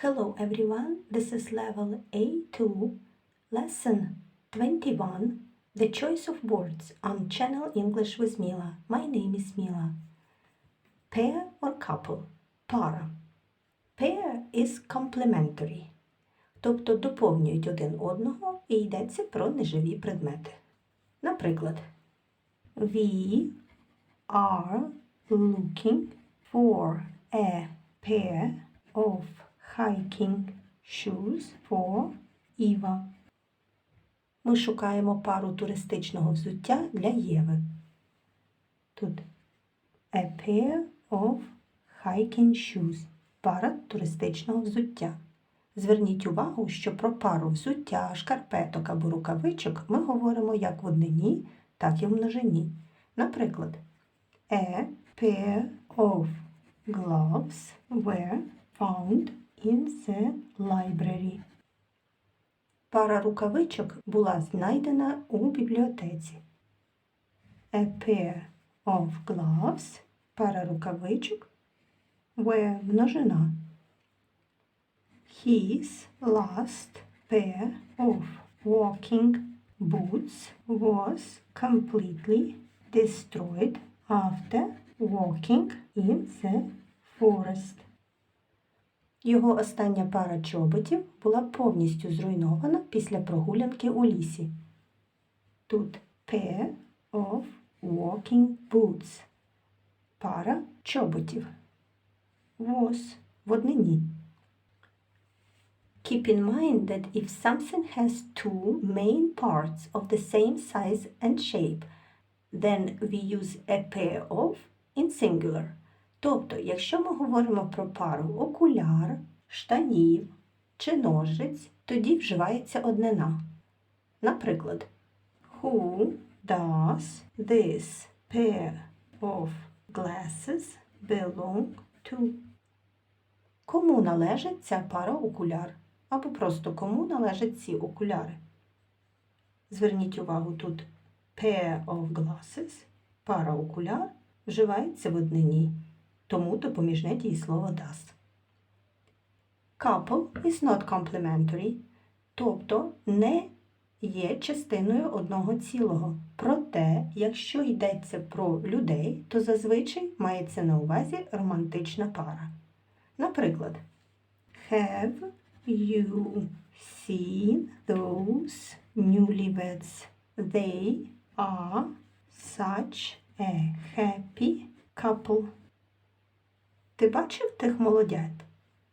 Hello everyone, this is level A2, lesson 21, the choice of words on channel English with Mila. My name is Mila. Pair or couple? Пара. Pair is complementary, тобто доповнюють один одного і йдеться про неживі предмети. Наприклад, We are looking for a pair of hiking shoes for Eva. Ми шукаємо пару туристичного взуття для Єви. Тут a pair of hiking shoes. Пара туристичного взуття. Зверніть увагу, що про пару взуття, шкарпеток або рукавичок ми говоримо як в однині, так і в множині. Наприклад, a pair of gloves were found in the library. Пара рукавичок була знайдена у бібліотеці. A pair of gloves пара рукавичок were множина. His last pair of walking boots was completely destroyed after walking in the forest. Його остання пара чоботів була повністю зруйнована після прогулянки у лісі. Тут pair of walking boots. Пара чоботів. Was в однині. Keep in mind that if something has two main parts of the same size and shape, then we use a pair of in singular. Тобто, якщо ми говоримо про пару окуляр, штанів чи ножиць, тоді вживається однина. Наприклад, Who does this pair of glasses belong to? Кому належить ця пара окуляр? Або просто кому належать ці окуляри? Зверніть увагу тут pair of glasses, пара окуляр вживається в однині, тому допоміжне дієслово does. Couple is not complementary, тобто не є частиною одного цілого. Проте, якщо йдеться про людей, то зазвичай мається на увазі романтична пара. Наприклад, Have you seen those newlyweds? They are such a happy couple. Ти бачив тих молодят?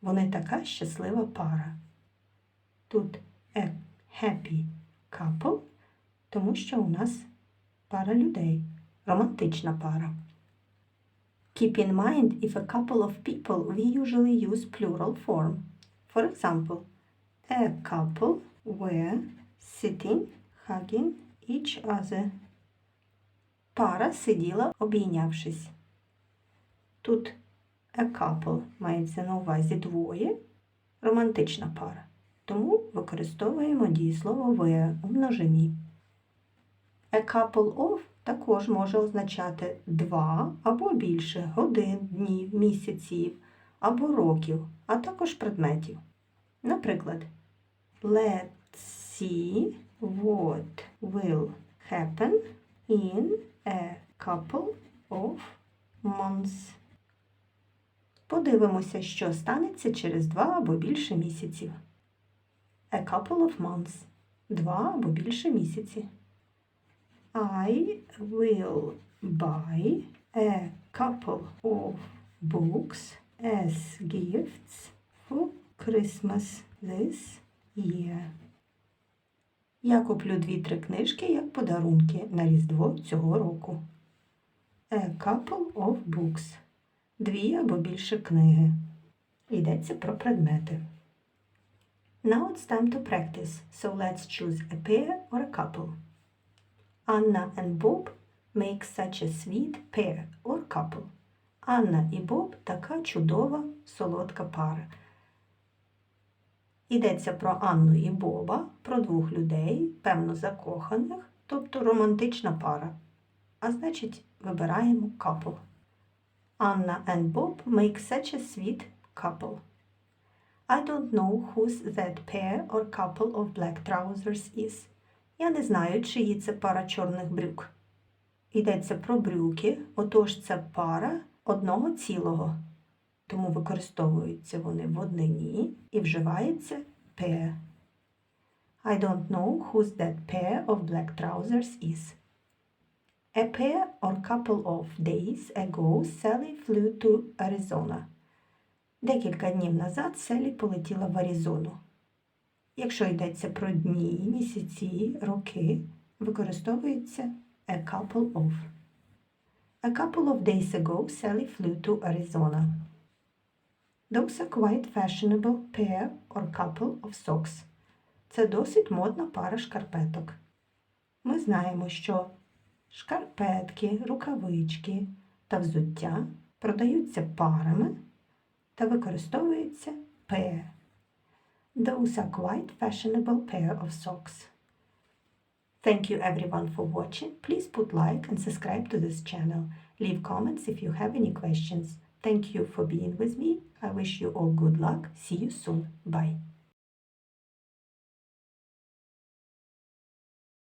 Вони така щаслива пара. Тут a happy couple, тому що у нас пара людей, романтична пара. Keep in mind if a couple of people we usually use plural form. For example, a couple were sitting, hugging each other. Пара сиділа, обійнявшись. Тут a couple мається на увазі двоє, романтична пара. Тому використовуємо дієслово were у множині. A couple of також може означати два або більше годин, днів, місяців або років, а також предметів. Наприклад, let's see what will happen in a couple of months. Подивимося, що станеться через два або більше місяців. A couple of months. Два або більше місяці. I will buy a couple of books as gifts for Christmas this year. Я куплю дві-три книжки як подарунки на Різдво цього року. A couple of books. Дві або більше книги. Йдеться про предмети. Now it's time to practice, so let's choose a pair or a couple. Anna and Bob make such a sweet pair or couple. Анна і Боб така чудова, солодка пара. Йдеться про Анну і Боба, про двох людей, певно закоханих, тобто романтична пара. А значить, вибираємо couple. Anna and Bob make such a sweet couple. I don't know whose that pair or couple of black trousers is. Я не знаю, чиї це пара чорних брюк. Йдеться про брюки, отож це пара одного цілого. Тому використовуються вони в однині і вживається pair. I don't know whose that pair of black trousers is. A pair or couple of days ago Sally flew to Arizona. Декілька днів назад Селі полетіла в Аризону. Якщо йдеться про дні, місяці, роки, використовується a couple of. A couple of days ago Sally flew to Arizona. Those are quite fashionable pair or couple of socks. Це досить модна пара шкарпеток. Ми знаємо, що шкарпетки, рукавички та взуття продаються парами та використовується pair. Those are quite fashionable pair of socks. Thank you everyone for watching. Please put like and subscribe to this channel. Leave comments if you have any questions. Thank you for being with me. I wish you all good luck. See you soon. Bye.